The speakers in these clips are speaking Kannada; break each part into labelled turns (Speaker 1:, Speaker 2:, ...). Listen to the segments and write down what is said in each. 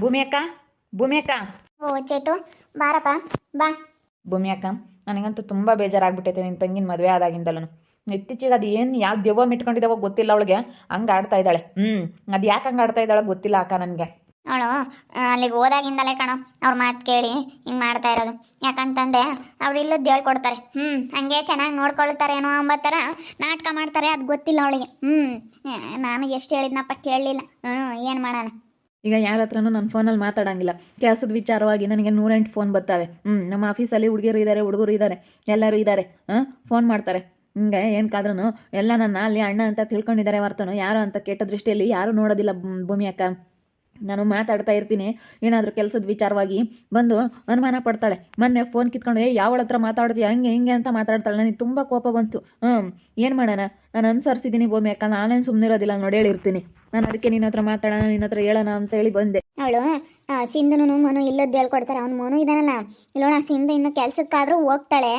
Speaker 1: ಭೂಮಿ ಅಕ್ಕ ಭೂಮಿ ಅಕ್ಕ.
Speaker 2: ಓ ಚೇತು ಬಾರಪ್ಪ ಬಾ.
Speaker 1: ಭೂಮಿ ಅಕ್ಕ ನನಗಂತೂ ತುಂಬ ಬೇಜಾರಾಗ್ಬಿಟ್ಟೈತೆ ನಿನ್ನ ತಂಗಿನ ಮದುವೆ ಆದಾಗಿಂದಲೂ. ಇತ್ತೀಚೆಗೆ ಅದು ಏನು ಯಾವ ದೆವ್ವ ಮಿಟ್ಕೊಂಡಿದ್ದಾವೋ ಗೊತ್ತಿಲ್ಲ ಅವಳಿಗೆ. ಹಂಗೆ ಆಡ್ತಾ ಇದ್ದಾಳೆ. ಹ್ಞೂ ಅದು ಯಾಕೆ ಹಂಗೆ ಆಡ್ತಾ ಇದ್ದಾಳೆ ಗೊತ್ತಿಲ್ಲ ಅಕ್ಕ ನನಗೆ.
Speaker 2: ಅವಳು ಅಲ್ಲಿಗೆ ಹೋದಾಗಿಂದಲೇ ಕಣ ಅವ್ರ ಮಾತು ಕೇಳಿ ಹಿಂಗೆ ಮಾಡ್ತಾ ಇರೋದು. ಯಾಕಂತಂದೆ ಅವ್ರು ಇಲ್ಲದ್ದು ಹೇಳ್ಕೊಡ್ತಾರೆ. ಹ್ಞೂ ಹಂಗೆ ಚೆನ್ನಾಗಿ ನೋಡ್ಕೊಳ್ತಾರೇನೋ ಅಂಬ ಥರ ನಾಟಕ ಮಾಡ್ತಾರೆ ಅದು ಗೊತ್ತಿಲ್ಲ ಅವಳಿಗೆ. ಹ್ಞೂ ನಾನು ಎಷ್ಟು ಹೇಳಿದ್ನಪ್ಪ ಕೇಳಲಿಲ್ಲ. ಹ್ಞೂ ಏನು ಮಾಡೋಣ?
Speaker 1: ಈಗ ಯಾರ ಹತ್ರನೂ ನನ್ನ ಫೋನಲ್ಲಿ ಮಾತಾಡೋಂಗಿಲ್ಲ. ಕೆಲಸದ ವಿಚಾರವಾಗಿ ನನಗೆ ನೂರೆಂಟು ಫೋನ್ ಬರ್ತಾವೆ. ಹ್ಞೂ ನಮ್ಮ ಆಫೀಸಲ್ಲಿ ಹುಡುಗಿಯರು ಇದ್ದಾರೆ ಹುಡುಗರು ಇದ್ದಾರೆ ಎಲ್ಲರೂ ಇದ್ದಾರೆ ಹಾಂ, ಫೋನ್ ಮಾಡ್ತಾರೆ. ಹಿಂಗೆ ಏನಕ್ಕಾದ್ರೂ ಎಲ್ಲ ನನ್ನ ಅಲ್ಲಿ ಅಣ್ಣ ಅಂತ ತಿಳ್ಕೊಂಡಿದ್ದಾರೆ ವರ್ತನು ಯಾರು ಅಂತ ಕೆಟ್ಟ ದೃಷ್ಟಿಯಲ್ಲಿ ಯಾರೂ ನೋಡೋದಿಲ್ಲ ಭೂಮಿ ಅಕ್ಕ. ನಾನು ಮಾತಾಡ್ತಾ ಇರ್ತೀನಿ. ಏನಾದರೂ ಕೆಲಸದ ವಿಚಾರವಾಗಿ ಬಂದು ಅನುಮಾನ ಪಡ್ತಾಳೆ. ಮೊನ್ನೆ ಫೋನ್ ಕಿತ್ಕೊಂಡು ಏ ಯಾವಳ ಹತ್ರ ಮಾತಾಡ್ತೀಯ? ಹಂಗೆ, ಹಿಂಗೆ ಅಂತ ಮಾತಾಡ್ತಾಳೆ. ನನಗೆ ತುಂಬ ಕೋಪ ಬಂತು. ಹ್ಞೂ ಏನು ಮಾಡೋಣ? ನಾನು ಅನುಸರಿಸಿದ್ದೀನಿ ಭೂಮಿ ಅಕ್ಕ. ನಾನೇನು ಸುಮ್ಮನಿರೋದಿಲ್ಲ ನೋಡಿ ಹೇಳಿರ್ತೀನಿ. ನಾನು ಅದಕ್ಕೆ ನಿನ್ನ ಹತ್ರ ಮಾತಾಡೋಣ, ನಿನ್ನ ಹತ್ರ ಹೇಳೋಣ ಅಂತ ಹೇಳಿ ಬಂದೆ.
Speaker 2: ಅವಳು ಸಿಂಧುನು ಮನು ಇಲ್ಲದ್ದು ಹೇಳ್ಕೊಡ್ತಾರೆ. ಅವ್ನು ಮನು ಇದಾನಲ್ಲ. ಇಲ್ಲೋಣ, ಸಿಂಧು ಇನ್ನು ಕೆಲ್ಸಕ್ಕಾದ್ರೂ ಹೋಗ್ತಾಳೆ.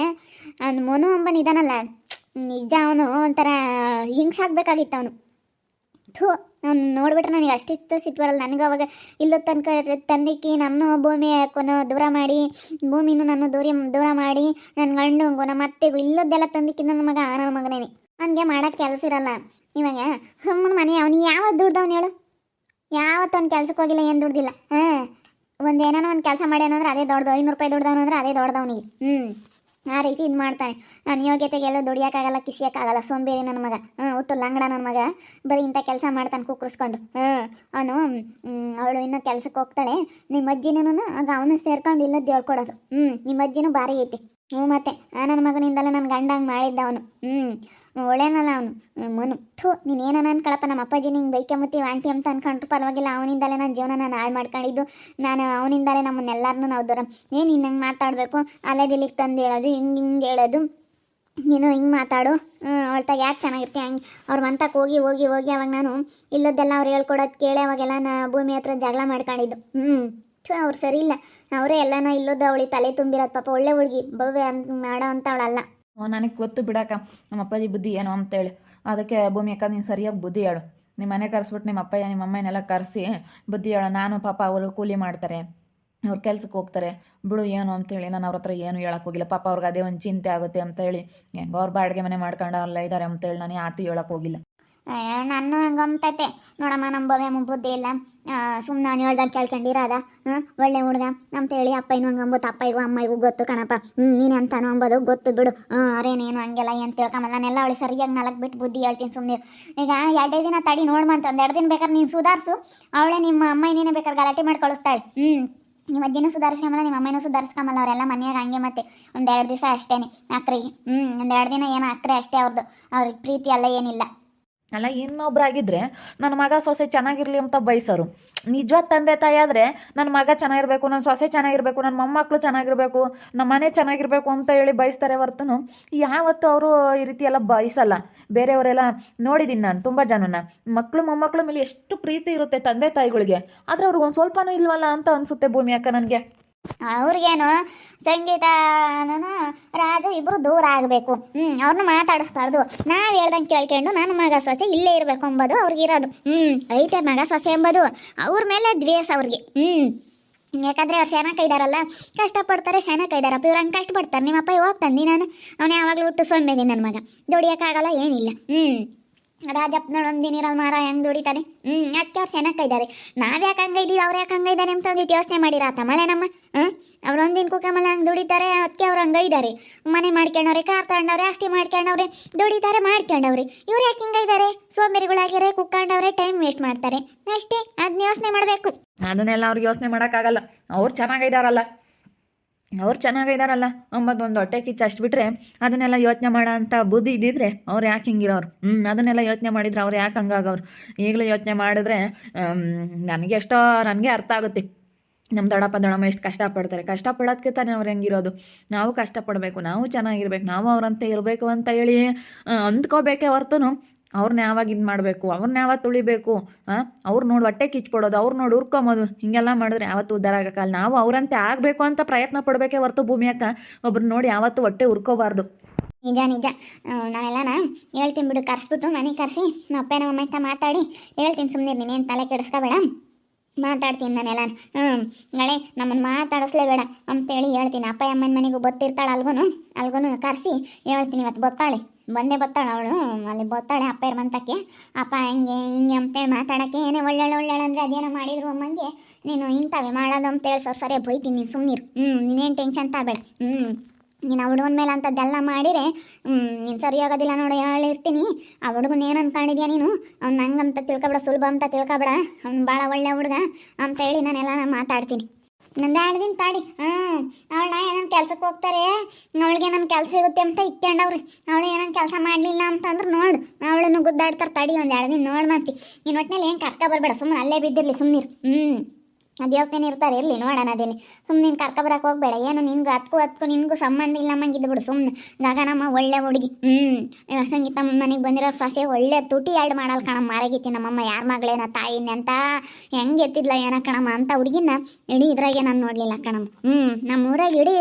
Speaker 2: ಅವ್ನು ಮನು ಅಂಬನ್ ಇದಾನಲ್ಲ. ನಿಜ ಅವನು ಒಂಥರ ಹಿಂಗ್ಸಾಕ್ಬೇಕಾಗಿತ್ತು ಅವನು. ಥೂ, ನಾನು ನೋಡ್ಬಿಟ್ರೆ ನನಗೆ ಅಷ್ಟಿತ್ತು ಸಿಟ್ಟು ಬರಲ್ಲ. ನನಗೆ ಅವಾಗ ಇಲ್ಲ ತನಕ ತಂದಿಕ್ಕಿ ನನ್ನ ಭೂಮಿ ಕೊನ ದೂರ ಮಾಡಿ, ಭೂಮಿನೂ ನಾನು ದೂರ ದೂರ ಮಾಡಿ ನನ್ನ ಗಂಡು ನಮ್ಮ ಅತ್ತೆಗೂ ಇಲ್ಲದ್ದೆಲ್ಲ ತಂದಿಕ್ಕಿ ನನ್ನ ಮಗ ನನ್ನ ಮಗನೇನೆ. ಅವನಿಗೆ ಮಾಡೋಕ್ಕೆ ಕೆಲಸ ಇರಲ್ಲ. ಇವಾಗ ಅಮ್ಮನ ಮನೆ, ಅವನು ಯಾವತ್ತು ದುಡ್ದವ್ನು ಹೇಳು? ಯಾವತ್ತು ಅವ್ನು ಕೆಲ್ಸಕ್ಕೆ ಹೋಗಿಲ್ಲ, ಏನು ದುಡ್ದಿಲ್ಲ? ಹಾಂ, ಒಂದು ಏನೋ ಒಂದು ಕೆಲಸ ಮಾಡ್ಯಾನಂದ್ರೆ ಅದೇ ದೊಡ್ಡದು. ಐನೂರು ರೂಪಾಯಿ ದುಡ್ದವನು ಅಂದ್ರೆ ಅದೇ ದೊಡ್ಡದವನಿಗೆ. ಹ್ಞೂ ಆ ರೀತಿ ಇದು ಮಾಡ್ತಾನೆ ನಾನು ಯೋಗ್ಯತೆಗೆಲ್ಲ ದುಡಿಯೋಕ್ಕಾಗಲ್ಲ, ಕಿಸಿಯೋಕ್ಕಾಗಲ್ಲ. ಸೋಂಬೇರಿ ನನ್ನ ಮಗ. ಹ್ಞೂ ಹುಟ್ಟು ಲಂಗಡ ನನ್ನ ಮಗ. ಬರೀ ಇಂಥ ಕೆಲಸ ಮಾಡ್ತಾನೆ ಕುಕ್ಕರಿಸ್ಕೊಂಡು. ಹ್ಞೂ ಅವನು ಅವಳು ಇನ್ನೂ ಕೆಲಸಕ್ಕೆ ಹೋಗ್ತಾಳೆ. ನಿಮ್ಮ ಅಜ್ಜಿನೂ ಆಗ ಅವನು ಸೇರ್ಕೊಂಡು ಇಲ್ಲದ್ದು ಹೇಳ್ಕೊಡೋದು ಹ್ಞೂ ನಿಮ್ಮ ಅಜ್ಜಿನೂ ಭಾರಿ ಐತಿ. ಹ್ಞೂ ಮತ್ತೆ ನನ್ನ ಮಗನಿಂದಲೇ ನನ್ನ ಗಂಡ ಹಂಗೆ ಮಾಡಿದ್ದ ಅವನು. ಹ್ಞೂ ಒಳ್ಳೆನಲ್ಲ ಅವನು. ಮನು. ಥೂ, ನೀನು ಏನನ ಅನ್ಕೊಳಪ್ಪ ನಮ್ಮ ಅಪ್ಪಾಜಿ ನಿಂಗೆ ಬೈಕೆಂಬತ್ತಿ ಆಂಟಿ ಅಂತ ಅನ್ಕೊಂಡ್ರು. ಪರವಾಗಿಲ್ಲ, ಅವನಿಂದಲೇ ನನ್ನ ಜೀವನ ನಾನು ಹಾಳು ಮಾಡ್ಕೊಂಡಿದ್ದು. ನಾನು ಅವನಿಂದಲೇ ನಮ್ಮನ್ನೆಲ್ಲರನ್ನೂ ನಾವು ದೂರ. ಏನು ಇನ್ನು ಹಂಗೆ ಮಾತಾಡಬೇಕು. ಅಲೆದಿಲ್ಲಿಗೆ ತಂದು ಹೇಳೋದು, ಹಿಂಗೆ ಹಿಂಗೆ ಹೇಳೋದು. ನೀನು ಹಿಂಗೆ ಮಾತಾಡು. ಅವಳ್ತಾಗ ಯಾಕೆ ಚೆನ್ನಾಗಿರ್ತೀಯ ಹಂಗೆ? ಅವ್ರ ಮಂತಕ್ಕೆ ಹೋಗಿ ಹೋಗಿ ಹೋಗಿ ಅವಾಗ ನಾನು ಇಲ್ಲದೆಲ್ಲ ಅವ್ರು ಹೇಳ್ಕೊಡೋದು ಕೇಳಿ ಅವಾಗೆಲ್ಲ ನಾ ಭೂಮಿ ಹತ್ರ ಜಗಳ ಮಾಡ್ಕೊಂಡಿದ್ದು. ಹ್ಞೂ ಅವ್ರು ಸರಿ ಇಲ್ಲ. ಅವರೇ ಎಲ್ಲನ ಇಲ್ಲೋದು ಅವಳಿ ತಲೆ ತುಂಬಿರೋದು ಪಾಪ ಒಳ್ಳೆ ಹುಡುಗಿ. ಭವ್ಯ ಅಂತ, ಮಾಡೋ ಅಂಥವಳಲ್ಲ.
Speaker 1: ನನಗೆ ಗೊತ್ತು ಬಿಡಕ್ಕ. ನಮ್ಮ ಅಪ್ಪಾಜಿ ಬುದ್ಧಿ ಏನು ಅಂತೇಳಿ. ಅದಕ್ಕೆ ಭೂಮಿ ಅಕ್ಕ, ನೀನು ಸರಿಯಾಗಿ ಬುದ್ಧಿ ಹೇಳು. ನಿಮ್ಮ ಮನೆ ಕರೆಸ್ಬಿಟ್ಟು ನಿಮ್ಮ ಅಪ್ಪಯ್ಯ ನಿಮ್ಮ ಅಮ್ಮನೆಲ್ಲ ಕರೆಸಿ ಬುದ್ಧಿ ಹೇಳು. ನಾನು ಪಾಪ ಅವರು ಕೂಲಿ ಮಾಡ್ತಾರೆ. ಅವ್ರು ಕೆಲ್ಸಕ್ಕೆ ಹೋಗ್ತಾರೆ. ಬಿಡು ಏನು ಅಂತೇಳಿ. ನಾನು ಅವ್ರ ಹತ್ರ ಏನು ಹೇಳಕ್ಕೆ ಹೋಗಿಲ್ಲ. ಪಾಪ ಅವ್ರಿಗೆ ಅದೇ ಒಂದು ಚಿಂತೆ ಆಗುತ್ತೆ ಅಂತ ಹೇಳಿ ಹೆಂಗೋ ಅವ್ರು ಬಾಡಿಗೆ ಮನೆ ಮಾಡ್ಕೊಂಡು ಅಲ್ಲ ಇದ್ದಾರೆ ಅಂತೇಳಿ ನಾನು ಯಾತಿ ಹೇಳಕ್ಕೆ ಹೋಗಿಲ್ಲ.
Speaker 2: ನಾನು ಹಂಗೆ ಅಂಬ್ತೈತೆ ನೋಡಮ್ಮ ನಮ್ಮ ಭವ್ಯ ಬುದ್ಧಿ ಇಲ್ಲ. ಸುಮ್ಮನೆ ನಾನು ಹೇಳ್ದಾಗ ಕೇಳ್ಕೊಂಡಿರೋದ ಹಾಂ, ಒಳ್ಳೆ ಹುಡುಗ. ಅಂತ ಹೇಳಿ ಅಪ್ಪಯ್ಯನು ಹಂಗೆ ಅಂಬುತ್ತೆ ಅಪ್ಪಯ್ಯಗೂ ಅಮ್ಮಯ್ಯಗೂ ಗೊತ್ತು ಕಣಪ್ಪ. ಹ್ಞೂ ನೀನು ಅಂತಾನು ಅಂಬೋದು, ಗೊತ್ತು ಬಿಡು. ಹ್ಞೂ ಅರೇನೇನು ಹಂಗೆಲ್ಲ ಏನು ತಿಳ್ಕೊಂಬಲ್ಲ. ನೆಲ್ಲ ಅವಳು ಸರಿಯಾಗಿ ನಾಲ್ಕು ಬಿಟ್ಟು ಬುದ್ಧಿ ಹೇಳ್ತೀನಿ ಸುಮ್ಮನೆ ಈಗ ಎರಡೇ ದಿನ ತಡಿ ನೋಡ್ಮಂತ ಒಂದು ಎರಡು ದಿನ ಬೇಕಾದ್ರೆ ನೀನು ಸುಧಾರಿಸು. ಅವಳೇ ನಿಮ್ಮ ಅಮ್ಮ ನೀನೇ ಬೇಕಾದ್ರೆ ಗಲಾಟೆ ಮಾಡಿ ಕಳಿಸ್ತಾಳೆ ಹ್ಞೂ ನಿಮ್ಮ ಅಜ್ಜಿನೂ ಸುಧಾರಿಸ್ಕೊಂಬಲ್ಲ, ನಿಮ್ಮ ಅಮ್ಮನೂ ಸುಧಾರಿಸ್ಕೊಂಬಲ್ಲ, ಅವರೆಲ್ಲ ಮನೆಯಾಗ ಹಂಗೆ ಮತ್ತೆ. ಒಂದೆರಡು ದಿವಸ ಅಷ್ಟೇನೆ, ಅಕ್ರಿ. ಹ್ಞೂ ಒಂದು ಎರಡು ದಿನ ಏನೋ ಅಕ್ರೆ ಅಷ್ಟೇ ಅವ್ರದ್ದು ಅವ್ರಿಗೆ ಪ್ರೀತಿ ಅಲ್ಲ ಏನಿಲ್ಲ.
Speaker 1: ಅಲ್ಲ, ಇನ್ನೊಬ್ರಾಗಿದ್ರೆ ನನ್ನ ಮಗ ಸೊಸೆ ಚೆನ್ನಾಗಿರಲಿ ಅಂತ ಬಯಸೋರು. ನಿಜವಾದ ತಂದೆ ತಾಯಿ ಆದರೆ ನನ್ನ ಮಗ ಚೆನ್ನಾಗಿರಬೇಕು ನನ್ನ ಸೊಸೆ ಚೆನ್ನಾಗಿರ್ಬೇಕು ನನ್ನ ಮೊಮ್ಮಕ್ಕಳು ಚೆನ್ನಾಗಿರ್ಬೇಕು ನಮ್ಮ ಮನೆ ಚೆನ್ನಾಗಿರಬೇಕು ಅಂತ ಹೇಳಿ ಬಯಸ್ತಾರೆ ಹೊರತು ಯಾವತ್ತೂ ಅವರು ಈ ರೀತಿ ಎಲ್ಲ ಬಯಸಲ್ಲ. ಬೇರೆಯವರೆಲ್ಲ ನೋಡಿದ್ದೀನಿ ನಾನು ತುಂಬ ಜನನ ಮಕ್ಕಳು ಮೊಮ್ಮಕ್ಕಳ ಮೇಲೆ ಎಷ್ಟು ಪ್ರೀತಿ ಇರುತ್ತೆ ತಂದೆ ತಾಯಿಗಳಿಗೆ. ಆದರೆ ಅವ್ರಿಗೆ ಒಂದು ಸ್ವಲ್ಪನೂ ಇಲ್ವಲ್ಲ ಅಂತ ಅನಿಸುತ್ತೆ ಭೂಮಿ ಅಕ್ಕ ನನಗೆ.
Speaker 2: ಅವ್ರಿಗೇನು ಸಂಗೀತನೂ ರಾಜು ಇಬ್ಬರು ದೂರ ಆಗಬೇಕು. ಹ್ಞೂ ಅವ್ರನ್ನ ಮಾತಾಡಿಸ್ಬಾರ್ದು. ನಾವು ಹೇಳ್ದಂಗೆ ಕೇಳ್ಕೊಂಡು ನನ್ನ ಮಗ ಸೊಸೆ ಇಲ್ಲೇ ಇರಬೇಕು ಅಂಬೋದು ಅವ್ರಿಗಿರೋದು ಹ್ಞೂ ಐತೆ ಮಗ ಸೊಸೆ ಎಂಬುದು ಅವ್ರ ಮೇಲೆ ದ್ವೇಷ ಅವ್ರಿಗೆ. ಹ್ಞೂ ಯಾಕಂದರೆ ಅವ್ರು ಸೆನಕ ಇದ್ದಾರಲ್ಲ ಕಷ್ಟಪಡ್ತಾರೆ ಸೆನಕ ಇದ್ದಾರಪ್ಪ ಇವ್ರು ಹಂಗೆ ಕಷ್ಟಪಡ್ತಾರೆ. ನಿಮ್ಮಪ್ಪ ಹೋಗ್ತಾನೆ ನಾನು. ಅವನು ಯಾವಾಗಲೂ ಹುಟ್ಟು ಸೊಂಬೇನೆ ನನ್ನ ಮಗ. ದುಡಿಯೋಕ್ಕಾಗಲ್ಲ ಏನಿಲ್ಲ. ಹ್ಞೂ ರಾಜಪ್ಪ ನೋಡೊಂದಿನಿರೋ ಮಾರ ಹೆಂಗ್ ದುಡಿತಾನೆ. ಹ್ಮ್ ಅದಕ್ಕೆ ಅವ್ರು ಸೆನಕ ಇದ್ದಾರೆ ನಾವ್ ಯಾಕೆ ಹಂಗ ಇದೀವಿ ಅವ್ರು ಯಾಕೆ ಹಂಗ ಇದ್ದಾರೆ ಅಂತ ಒಂದಿಟ್ಟು ಯೋಚನೆ ಮಾಡಿರ? ತಮಳೆ ನಮ್ಮ ಹ್ಮ್? ಅವ್ರೊಂದಿನ ಒಂದಿನ ಕುಕ್ಕಮಲ್ಲ ಹಂಗೆ ದುಡಿತಾರೆ ಅದಕ್ಕೆ ಅವ್ರ ಹಂಗ ಇದ್ದಾರೆ ಮನೆ ಮಾಡ್ಕೊಂಡವ್ರೆ, ಕಾರ್ ತಗೊಂಡವ್ರೆ, ಆಸ್ತಿ ಮಾಡ್ಕೊಂಡವ್ರೆ, ದುಡಿತಾರೆ, ಮಾಡ್ಕೊಂಡವ್ರೆ. ಇವ್ರು ಯಾಕೆ ಹಿಂಗ ಇದ್ದಾರೆ ಸೋಂಬೇರಿಗಳಾಗಿರೋ ಕುಕ್ಕೊಂಡವ್ರೆ, ಟೈಮ್ ವೇಸ್ಟ್ ಮಾಡ್ತಾರೆ. ಅಷ್ಟೇ ಅದನ್ನ ಯೋಚನೆ ಮಾಡಬೇಕು.
Speaker 1: ಅದನ್ನೆಲ್ಲ ಅವ್ರಿಗೆ ಯೋಚನೆ ಮಾಡೋಕ್ಕಾಗಲ್ಲ. ಅವ್ರು ಚೆನ್ನಾಗಿದ್ದಾರಲ್ಲ ಅವ್ರು ಚೆನ್ನಾಗಿದ್ದಾರಲ್ಲ ಅಂಬದು ಒಂದು ಹೊಟ್ಟೆ ಕಿಚ್ಚು ಅಷ್ಟು ಬಿಟ್ಟರೆ ಅದನ್ನೆಲ್ಲ ಯೋಚನೆ ಮಾಡೋ ಅಂಥ ಬುದ್ಧಿ ಇದ್ದಿದ್ರೆ ಅವ್ರು ಯಾಕೆ ಹಿಂಗಿರೋರು? ಹ್ಞೂ ಅದನ್ನೆಲ್ಲ ಯೋಚನೆ ಮಾಡಿದ್ರೆ ಅವ್ರು ಯಾಕೆ ಹಂಗಾಗವ್ರು ಈಗಲೂ ಯೋಚನೆ ಮಾಡಿದ್ರೆ ನನಗೆ ಎಷ್ಟೋ, ನನಗೆ ಅರ್ಥ ಆಗುತ್ತೆ. ನಮ್ಮ ದೊಡ್ಡಪ್ಪ, ದೊಡ್ಡಮ್ಮ ಎಷ್ಟು ಕಷ್ಟಪಡ್ತಾರೆ. ಕಷ್ಟಪಡೋದಕ್ಕೆ ತಾನೇ ಅವ್ರು ಹೆಂಗಿರೋದು? ನಾವು ಕಷ್ಟಪಡಬೇಕು, ನಾವು ಚೆನ್ನಾಗಿರ್ಬೇಕು, ನಾವು ಅವ್ರಂತೆ ಇರಬೇಕು ಅಂತ ಹೇಳಿ ಅಂದ್ಕೋಬೇಕೇ ಹೊರ್ತನು ಅವ್ರನ್ನ ಯಾವಾಗ ಇದು ಮಾಡಬೇಕು? ಅವ್ರನ್ನ ಯಾವಾಗ ತುಳಿಬೇಕು? ಅವ್ರು ನೋಡಿ ಹೊಟ್ಟೆ ಕಿಚ್ಕೊಡೋದು, ಅವ್ರು ನೋಡಿ ಉರ್ಕೊಂಬೋದು ಹಿಂಗೆಲ್ಲ ಮಾಡಿದ್ರೆ ಯಾವತ್ತು ಉದ್ದಾರ ಆಗೋಕ್ಕಲ್ಲ ನಾವು ಅವರಂತೆ ಆಗಬೇಕು ಅಂತ ಪ್ರಯತ್ನ ಪಡಬೇಕೇ ಹೊರತು ಭೂಮಿಯಕ್ಕ ಒಬ್ರು ನೋಡಿ ಯಾವತ್ತು ಹೊಟ್ಟೆ ಉರ್ಕೋಬಾರ್ದು
Speaker 2: ನಿಜ ನಿಜ. ನಾವೆಲ್ಲನ ಹೇಳ್ತೀನಿ ಬಿಡು, ಕರೆಸ್ಬಿಟ್ಟು ಮನೆಗೆ ಕರೆಸಿ. ನಮ್ಮ ಅಪ್ಪ, ನಮ್ಮ ಅಮ್ಮ ಮಾತಾಡಿ. ಹೇಳ್ತೀನಿ ಸುಮ್ಮನೆ ನೀನೇನು ತಲೆ ಕೆಡಿಸ್ಕೋಬೇಡ. ಮಾತಾಡ್ತೀನಿ ನಾನೆಲ್ಲ ಹ್ಞೂ ನಾಳೆ ನಮ್ಮನ್ನು ಮಾತಾಡಿಸ್ಲೇಬೇಡ ಅಂತೇಳಿ ಹೇಳ್ತೀನಿ. ಅಪ್ಪ, ಅಮ್ಮನ ಮನೆಗೂ ಗೊತ್ತಿರ್ತಾಳೆ ಅಲ್ಗೂ ಅಲ್ಗೂ ಕರೆಸಿ, ಹೇಳ್ತೀನಿ ಇವತ್ತು ಬತ್ತಾಳೆ. ಬಂದೇ ಬತ್ತಾಳೆ ಅವಳು, ಅಲ್ಲಿ ಬತ್ತಾಳೆ ಅಪ್ಪ ಮಂತಕ್ಕೆ ಅಪ್ಪ ಹಿಂಗೆ ಹಿಂಗೆ ಅಂತೇಳಿ ಮಾತಾಡೋಕ್ಕೆ ಏನೇ ಒಳ್ಳೊಳ್ಳೆ ಒಳ್ಳೆಳೆ ಅಂದರೆ ಅದೇನೋ ಮಾಡಿದ್ರು ಅಮ್ಮಂಗೆ. ನೀನು ಇಂಥವೇ ಮಾಡೋದು ಅಂತೇಳಿ ಸರ್, ಸರಿ, ಬೈತೀನಿ ನೀನು ಸುಮ್ಮನಿರು ಹ್ಞೂ ನೀನೇನು ಟೆನ್ಷನ್ ತಗಬೇಡ. ಹ್ಞೂ ನೀನು ಆ ಹುಡುಗನ ಮೇಲೆ ಅಂಥದ್ದೆಲ್ಲ ಮಾಡಿರೆ ನೀನು ಸರಿ ಆಗೋದಿಲ್ಲ ನೋಡಿ ಹೇಳಿರ್ತೀನಿ ಆ ಹುಡುಗನ ಏನು ಅಂದ್ಕೊಂಡಿದ್ಯಾ ನೀನು? ಅವ್ನು ನಂಗಂತ ತಿಳ್ಕೊಬೇಡ, ಸುಲಭ ಅಂತ ತಿಳ್ಕೊಬೇಡ. ಅವ್ನು ಭಾಳ ಒಳ್ಳೆ ಹುಡುಗ ಅಂತ ಹೇಳಿ ನಾನೆಲ್ಲ ನಾನು ಮಾತಾಡ್ತೀನಿ. ನಂದು ಎರಡು ದಿನ ತಾಡಿ. ಹ್ಞೂ ಅವಳ ಏನನ್ನ ಕೆಲ್ಸಕ್ಕೆ ಹೋಗ್ತಾರೆ? ಅವಳಿಗೆ ನನ್ನ ಕೆಲಸ ಇರುತ್ತೆ ಅಂತ ಇಟ್ಕೊಂಡವ್ರಿ. ಅವಳು ಏನನ್ನ ಕೆಲಸ ಮಾಡಲಿಲ್ಲ ಅಂತಂದ್ರೆ ನೋಡು. ಅವಳನ್ನು ಗುದ್ದಾಡ್ತಾರೆ ತಡಿ ಒಂದು ಎರಡು ದಿನ ನೋಡಿ ಮತ್ತೆ ನೀನು ಒಟ್ಟಿನಲ್ಲಿ ಏನು ಕರ್ಕ ಬರಬೇಡ ಸುಮ್ಮನೆ ಅಲ್ಲೇ ಬಿದ್ದಿರಲಿ ಸುಮ್ಮನಿರು ಹ್ಞೂ ದೇವಸ್ಥಾನ ಇರ್ತಾರೆ, ಇರಲಿ ನೋಡೋಣ ಅದೇನೆ ಸುಮ್ಮನೆ ನೀನು ಕರ್ಕ ಬರಕ್ಕೆ ಹೋಗ್ಬೇಡ. ಏನು ನಿನ್ಗೆ ಅದಕ್ಕೂ ಅದಕ್ಕೂ ನಿನಗೂ ಸಂಬಂಧ ಇಲ್ಲ ಮಂಗಿದ್ದು ಬಿಡು ಸುಮ್ಮನೆ ಗಗನಮ್ಮ ಒಳ್ಳೆ ಹುಡುಗಿ ಹ್ಞೂ ಸಂಗೀತ ಮನೆಗೆ ಬಂದಿರೋ ಸೊಸೆ ಒಳ್ಳೆ ತುಟಿ ಎರಡು ಮಾಡಲ್ಲ ಕಣಮ್ಮ. ಮಾರಾಗಿತ್ತಿ ನಮ್ಮಮ್ಮ ಯಾರ ಮಗಳೇನ ತಾಯಿನ ಅಂತ ಹೆಂಗೆ ಎತ್ತಿದ್ಲ ಏನ ಕಣಮ್ಮ ಅಂತ ಹುಡುಗಿನ ಇಡೀ ಇದ್ರಾಗೆ ನಾನು ನೋಡಲಿಲ್ಲ ಕಣಮ್ಮ. ಹ್ಞೂ ನಮ್ಮ ಊರಾಗ ಇಡೀ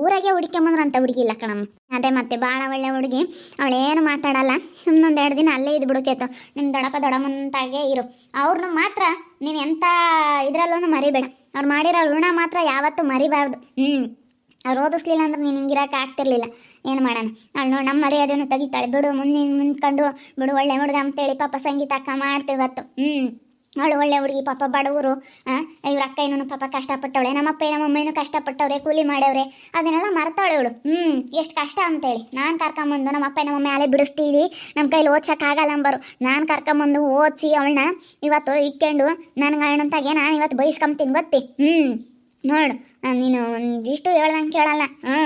Speaker 2: ಊರಾಗೆ ಹುಡುಕೊಂಬಂದ್ರ ಅಂತ ಹುಡುಗಿ ಇಲ್ಲ ಕಣಮ್ಮ. ಅದೇ ಮತ್ತೆ ಭಾಳ ಒಳ್ಳೆ ಹುಡುಗಿ. ಅವಳೇನು ಮಾತಾಡಲ್ಲ. ಸುಮ್ಮನೊಂದು ಎರಡು ದಿನ ಅಲ್ಲೇ ಇದ್ಬಿಡು ಚೇತು. ನಿಮ್ಮ ದೊಡಪ್ಪ ದೊಡಮ್ಮಂತಾಗೆ ಇರು. ಅವ್ರನ್ನ ಮಾತ್ರ ನೀನು ಎಂಥ ಇದರಲ್ಲೂ ಮರಿಬೇಡ. ಅವ್ರು ಮಾಡಿರೋ ಋಣ ಮಾತ್ರ ಯಾವತ್ತೂ ಮರಿಬಾರ್ದು. ಹ್ಞೂ ಅವ್ರು ಓದಿಸ್ಲಿಲ್ಲ ಅಂದ್ರೆ ನೀನು ಹಿಂಗಿರಕ್ಕೆ ಆಗ್ತಿರ್ಲಿಲ್ಲ. ಏನು ಮಾಡೋಣ? ಅವಳು ನೋಡಿ ನಮ್ಮ ಮರ್ಯಾದೆಯನ್ನು ತೆಗಿತಾಳೆ. ಬಿಡು ಮುಂದೆ ಮುಂದ್ಕೊಂಡು ಬಿಡು ಒಳ್ಳೆ ಹುಡುಗ ಅಂತೇಳಿ ಪಾಪ ಸಂಗೀತ ಅಕ್ಕ ಮಾಡ್ತೀವತ್ತು ಹ್ಞೂ ಅವಳು ಒಳ್ಳೆ ಹುಡುಗಿ, ಪಾಪ ಬಡವರು ಇವ್ರ ಅಕ್ಕ ಏನೋ ಪಾಪ ಕಷ್ಟಪಟ್ಟವಳೆ ನಮ್ಮಪ್ಪ ನಮ್ಮಮ್ಮನೂ ಕಷ್ಟಪಟ್ಟವ್ರೆ, ಕೂಲಿ ಮಾಡವ್ರೆ, ಅದನ್ನೆಲ್ಲ ಮರ್ತಾಳೆ ಇವಳು ಹ್ಞೂ ಎಷ್ಟು ಕಷ್ಟ ಅಂತೇಳಿ. ನಾನು ಕರ್ಕೊಂಬಂದು ನಮ್ಮ ಅಪ್ಪ ನಮ್ಮಮ್ಮ ಬಿಡಿಸ್ತೀವಿ ನಮ್ಮ ಕೈಲಿ ಓದ್ಸೋಕ್ಕಾಗಲ್ಲ ಅಂಬರು. ನಾನು ಕರ್ಕೊಂಬಂದು ಓದಿಸಿ ಅವಳನ್ನ ಇವತ್ತು ಇಟ್ಕೊಂಡು ನನಗೆ ಅಣ್ಣಂತಾಗೆ ನಾನು ಇವತ್ತು ಬೈಸ್ಕೊಂತೀನಿ ಗೊತ್ತಿ? ಹ್ಞೂ ನೋಡು, ನೀನು ಒಂದಿಷ್ಟು ಹೇಳ್ದಂಗೆ ಕೇಳಲ್ಲ. ಹ್ಞೂ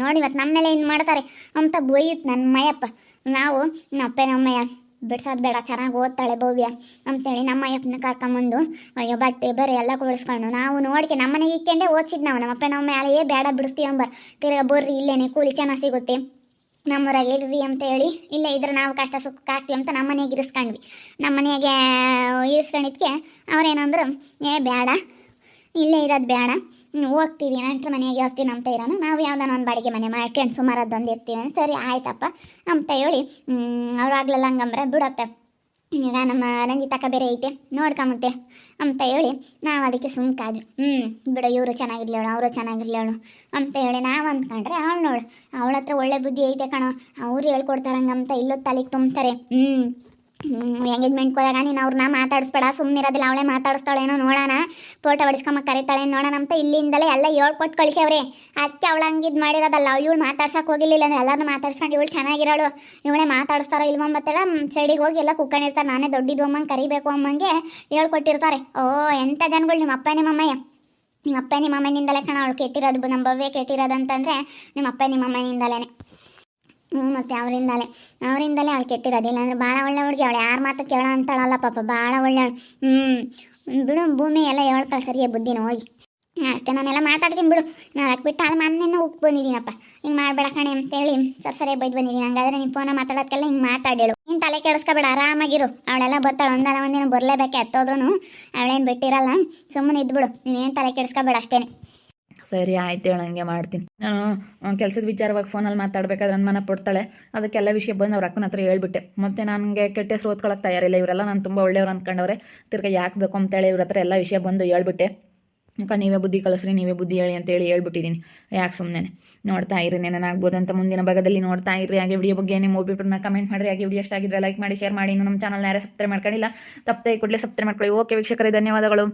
Speaker 2: ನೋಡಿ ಇವತ್ತು ನಮ್ಮ ಮೇಲೆ ಏನು ಮಾಡ್ತಾರೆ. ಅಂತ ಬೈಯುತ್ತೆ ನನ್ನ ಮಯಪ್ಪ. ನಾವು ನಮ್ಮ ಅಪ್ಪ ನಮ್ಮಯ್ಯ ಬಿಡ್ಸೋದು ಬೇಡ, ಚೆನ್ನಾಗಿ ಓದ್ತಾಳೆ ಭವ್ಯ ಅಂತೇಳಿ ನಮ್ಮ ಅಯ್ಯಪ್ಪನ ಕರ್ಕೊಂಬಂದು, ಅಯ್ಯೋ ಬಟ್ಟೆ ಬರೀ ಎಲ್ಲ ಕೊಡಿಸ್ಕೊಂಡು. ನಾವು ನೋಡ್ಕೆ ನಮ್ಮನೆಗೆ ಇಕ್ಕೆಂಡೆ ಓದಿಸಿದ್ ನಾವು, ನಮ್ಮ ಅಪ್ಪ ನಮ್ಮ ಅಲ್ಲೇ ಬೇಡ ಬಿಡಿಸ್ತೀವಿ ಅಂಬರ್ ತಿರ್ಗಾ ಬರ್ರಿ ಇಲ್ಲೇನೆ ಕೂಲಿ ಚೆನ್ನಾಗಿ ಸಿಗುತ್ತೆ. ನಮ್ಮೂರಾಗೆ ಇರ್ರಿ ಅಂತ ಹೇಳಿ, ಇಲ್ಲೇ ಇದ್ರೆ ನಾವು ಕಷ್ಟ ಸುಖ ಕಾಕ್ತಿವಿ ಅಂತ ನಮ್ಮ ಮನೆಗೆ ಇರಿಸ್ಕೊಂಡ್ವಿ. ನಮ್ಮ ಮನೆಗೆ, ಇರಿಸ್ಕೊಂಡಿದ್ಕೆ ಅವ್ರೇನಂದ್ರು, ಏ ಬೇಡ ಇಲ್ಲೇ ಇರೋದು ಬೇಡ ಹೋಗ್ತೀವಿ ನೆಂಟ್ರ ಮನೆಯಾಗೆ ಹೋಗ್ತೀನಿ ಅಂತ ಇರೋಣ ನಾವು ಯಾವ್ದಾನ ಒಂದು ಬಾಡಿಗೆ ಮನೆ ಮಾಡ್ಕೊಂಡು ಸುಮಾರದ್ದೊಂದು ಇರ್ತೀವಿ ಸರಿ, ಆಯ್ತಪ್ಪ. ಅಂತ ಹೇಳಿ ಅವ್ರು ಆಗ್ಲಿಲ್ಲ ಹಂಗಂದ್ರೆ ಬಿಡತ್ತೆ. ಈಗ ನಮ್ಮ ರಂಜಿತಕ್ಕ ಬೇರೆ ಐತೆ ನೋಡ್ಕೊಂಬತ್ತೆ ಅಂತ ಹೇಳಿ, ನಾವು ಅದಕ್ಕೆ ಸುಮ್ಕಾದ್ವಿ ಹ್ಞೂ ಬಿಡು, ಇವರು ಚೆನ್ನಾಗಿರ್ಲೇಳು ಅವರು ಚೆನ್ನಾಗಿರ್ಲೇಳು ಅಂತ ಹೇಳಿ, ನಾವು ಅಂದ್ಕೊಂಡ್ರೆ ಅವಳು ನೋಡು ಅವಳ ಹತ್ರ ಒಳ್ಳೆ ಬುದ್ಧಿ ಐತೆ ಕಣೋ. ಅವ್ರು ಹೇಳ್ಕೊಡ್ತಾರೆ ಅಂತ ಇಲ್ಲೂ ತಲೆಗೆ ತುಂಬ್ತಾರೆ. ಹ್ಞೂ ಎಂಗೇಜ್ಮೆಂಟ್ ಹೋದಾಗ ನೀನು ಅವ್ರನ್ನ ಮಾತಾಡಿಸ್ಬೇಡ ಸುಮ್ಮನಿರೋದಿಲ್ಲ ಅವಳೇ ಮಾತಾಡಿಸ್ತಾಳೇನೋ ನೋಡೋಣ. ಫೋಟೋ ಹೊಡಿಸ್ಕೊಂಬ ಕರೀತಾಳೆ ನೋಡೋಣ ಅಂತ ಇಲ್ಲಿಂದಲೇ ಎಲ್ಲ ಹೇಳ್ಕೊಟ್ಟು ಕಳಿಸವ್ರೆ ಅದಕ್ಕೆ ಅವಳು ಹಂಗಿದ್ ಮಾಡಿರೋದಲ್ಲ, ಇವಳು ಮಾತಾಡ್ಸಕ್ಕೆ ಹೋಗಿಲ್ಲ ಅಂದ್ರೆ ಎಲ್ಲರನ್ನ ಮಾತಾಡ್ಸ್ಕೊಂಡು ಇವಳು ಚೆನ್ನಾಗಿರೋಳು. ಇವಳೇ ಮಾತಾಡಿಸ್ತಾರೋ ಇಲ್ವ ಮತ್ತೆಲ್ಲ ಸೈಡಿಗೆ ಹೋಗಿ ಎಲ್ಲ ಕುಕ್ಕಣಿರ್ತಾರೆ ನಾನೇ ದೊಡ್ಡಿದ್ದು ಅಮ್ಮಂಗೆ ಕರಿಬೇಕು ಅಮ್ಮಂಗೆ ಹೇಳ್ಕೊಟ್ಟಿರ್ತಾರೆ ಓ ಎಂಥ ಜನಗಳು ನಿಮ್ಮ ಅಪ್ಪ ನಿಮ್ಮಮ್ಮಯ್ಯ ನಿಮ್ಮ ಅಪ್ಪ ನಿಮ್ಮ ಅಮ್ಮನಿಂದಲೇ ಕಣ, ಅವಳು ಕೆಟ್ಟಿರೋದು ನಮ್ಮ ಭವ್ಯ ಕೆಟ್ಟಿರೋದು ಅಂತಂದರೆ ನಿಮ್ಮ ಅಪ್ಪ ನಿಮ್ಮ ಅಮ್ಮನಿಂದಲೇ ಮತ್ತೆ ಅವರಿಂದಲೇ ಅವರಿಂದಲೇ ಅವಳು ಕೆಟ್ಟಿರೋದು. ಅಂದ್ರೆ ಭಾಳ ಒಳ್ಳೆ ಹುಡುಗಿ ಅವಳು ಯಾರ ಮಾತು ಕೇಳೋ ಅಂತಾಳಲ್ಲ ಪಾಪ ಭಾಳ ಒಳ್ಳೆ ಹ್ಞೂ ಬಿಡು, ಭೂಮಿ ಎಲ್ಲ ಹೇಳ್ತಾಳೆ ಸರಿಯೇ ಬುದ್ಧಿನ, ಹೋಗಿ. ಅಷ್ಟೇ, ನಾನೆಲ್ಲ ಮಾತಾಡ್ತೀನಿ ಬಿಡು. ನಾನು ಬಿಟ್ಟು ಅಲ್ಲಿ ಮೊನ್ನೆ ಉಪ್ಪು ಬಂದಿದ್ದೀನಪ್ಪ. ಹಿಂಗೆ ಮಾಡಬೇಡ ಕಣೆ ಅಂತೇಳಿ ಸರ್ ಸರಿಯಾಗಿ ಬೈದು ಬಂದಿದ್ದೀನಿ. ಹಂಗಾದ್ರೆ ನೀನು ಫೋನ ಮಾತಾಡೋದಕ್ಕೆಲ್ಲ ಹಿಂಗೆ ಮಾತಾಡೇಳು ನೀನು ತಲೆ ಕೆಡಿಸ್ಕೊಬೇಡ, ಆರಾಮಾಗಿರು. ಅವಳೆಲ್ಲ ಬರ್ತಾಳೆ ಒಂದಲ್ಲ ಒಂದಿನ ಬರಲೇಬೇಕೆ ಹತ್ತೋದ್ರೂ ಅವಳೇನು ಬಿಟ್ಟಿರಲ್ಲ. ಸುಮ್ಮನೆ ಇದ್ಬಿಡು ನೀನೇನು ತಲೆ ಕೆಡಿಸ್ಕೊಬೇಡ ಅಷ್ಟೇ
Speaker 1: ಸರಿ, ಆಯ್ತು ಹೇಳು, ಹಂಗೆ ಮಾಡ್ತೀನಿ. ನಾನು ಕೆಲಸದ ವಿಚಾರವಾಗಿ ಫೋನಲ್ಲಿ ಮಾತಾಡ್ಬೇಕಾದ್ರೆ ನನ್ನ ಮನ ಪಡ್ತಾಳೆ ಅದಕ್ಕೆಲ್ಲ ವಿಷಯ ಬಂದು ಅವ್ರ ಅಕ್ಕನ ಹತ್ರ ಹೇಳ್ಬಿಟ್ಟೆ. ಮತ್ತು ನನಗೆ ಕೆಟ್ಟ ಹೆಸರು ಓದ್ಕೊಳಕ್ಕೆ ತಯಾರಿಲ್ಲ, ಇವರೆಲ್ಲ ನಾನು ತುಂಬ ಒಳ್ಳೆಯವ್ರು ಅಂದ್ಕೊಂಡವ್ರೆ ತಿರ್ಗಾ ಯಾಕೆ ಬೇಕು ಅಂತೇಳಿ ಇವ್ರ ಹತ್ರ ಎಲ್ಲ ವಿಷಯ ಬಂದು ಹೇಳ್ಬಿಟ್ಟೆ. ಅಕ್ಕ, ನೀವೇ ಬುದ್ಧಿ ಕಲಿಸ್ರಿ, ನೀವೇ ಬುದ್ಧಿ ಹೇಳಿ ಅಂತೇಳಿ ಹೇಳ್ಬಿಟ್ಟಿದ್ದೀನಿ ಯಾಕೆ ಸುಮ್ಮನೆ ನೋಡ್ತಾ ಇರಿ ಏನಾಗ್ಬೋದು ಅಂತ ಮುಂದಿನ ಭಾಗದಲ್ಲಿ ನೋಡ್ತಾ ಇರಿ. ಹಾಗೆ ವಿಡಿಯೋ ಬಗ್ಗೆ ನಿಮ್ಮ ಒಬ್ಬಿಬ್ಬರನ್ನ ಕಮೆಂಟ್ ಮಾಡಿರಿ. ಹಾಗೆ ವಿಡಿಯೋ ಎಷ್ಟಾಗಿದ್ರೆ ಲೈಕ್ ಮಾಡಿ ಶೇರ್ ಮಾಡಿ. ಇನ್ನು ನಮ್ಮ ಚಾನಲ್ನ ಯಾರೇ ಸಬ್ಸ್ಕ್ರೈಬ್ ಮಾಡ್ಕೊಂಡಿಲ್ಲ, ತಪ್ಪದೆ ಕೂಡಲೇ ಸಬ್ಸ್ಕ್ರೈಬ್ ಮಾಡ್ಕೊಳ್ಳಿ. ಓಕೆ ವೀಕ್ಷಕರೇ, ಧನ್ಯವಾದಗಳು.